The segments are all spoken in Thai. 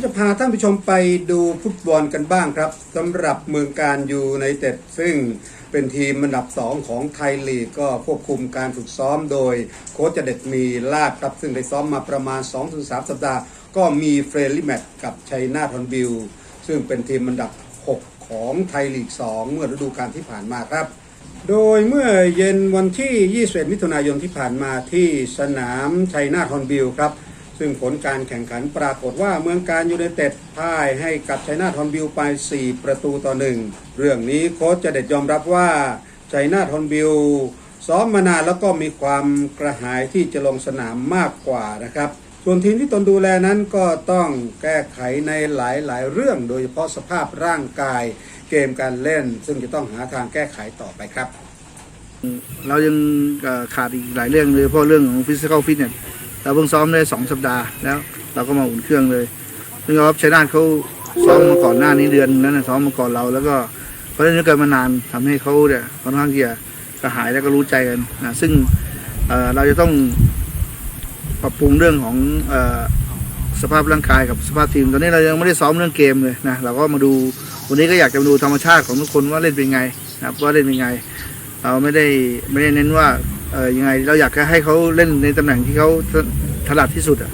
นี้จะพาท่านผู้ชมไปดูฟุตบอลกันบ้างครับสำหรับเมืองการยูไนเต็ดซึ่งเป็นทีมอันดับ 2 ของไทยลีกก็ควบคุมการฝึกซ้อมโดย โค้ชเด็ดมีลาดครับ ซึ่งได้ซ้อมมาประมาณ 2-3 สัปดาห์ ก็มีเฟรนลี่แมตช์กับชัยนาทอนบิล ซึ่งเป็นทีมอันดับ 6 ของไทยลีก 2 เมื่อฤดูกาลที่ผ่านมาครับ โดยเมื่อเย็นวันที่ 21 มิถุนายนที่ผ่านมาที่สนามชัยนาทฮอนบิลครับ ซึ่งผลการแข่งขันปรากฏว่าเมืองการยูไนเต็ดพ่ายให้กับชัยนาทฮอนบิลไป 4 ประตูต่อหนึ่งเรื่องนี้โค้ชจะเด็ดยอมรับว่าชัยนาทฮอนบิลซ้อมมานานแล้วก็มีความกระหายที่จะลงสนามมากกว่านะครับ ส่วนทีมที่ตนดูแลนั้นก็ต้องแก้ไขในหลายๆ เรื่องโดยเฉพาะสภาพร่างกายเกมการเล่น ซึ่งจะต้องหาทางแก้ไขต่อไปครับ เรายังขาดอีกหลายเรื่องเลยเพราะเรื่องของ physical fitness เเราเพิ่งซ้อมได้สองสัปดาห์แล้ว เราก็มาอุ่นเครื่องเลยซึ่งเราชัยนาทเขาซ้อมมาก่อนหน้านี้เดือนนั้นนะซ้อมมาก่อนเรา แล้วก็เขาเล่นด้วยกันมานานทำให้เขาเนี่ยค่อนข้างที่จะกระหายแล้วก็รู้ใจกันนะซึ่งเเราจะต้องปรับปรุงเรื่องของอสภาพร่างกายกับสภาพทีม ตอนนี้เรายังไม่ได้ซ้อมเรื่องเกมเลยนะเราก็มาดูวันนี้ก็อยากจะมาดูธรรมชาติของทุกคนว่าเล่นเป็นไงนะว่าเล่นเป็นไง เราไม่ได้ไม่ได้เน้นว่า เออยังไงเราอยากให้เขาเล่นในตำแหน่งที่เขาถนัดที่สุดอะ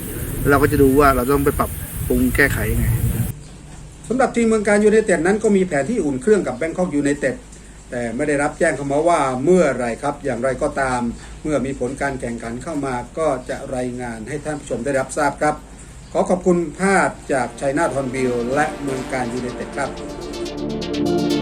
เราก็จะดูว่าเราต้องไปปรับปรุงแก้ไขยังไงสำหรับทีมเมืองการยูไนเต็ดนั้นก็มีแผนที่อุ่นเครื่องกับแบงคอกยูไนเต็ดแต่ไม่ได้รับแจ้งเข้ามาว่าเมื่อไรครับ อย่างไรก็ตาม เมื่อมีผลการแข่งขันเข้ามาก็จะรายงานให้ท่านผู้ชมได้รับทราบครับ ขอขอบคุณภาพจากชัยนาทอนบิลและเมืองการยูไนเต็ดครับ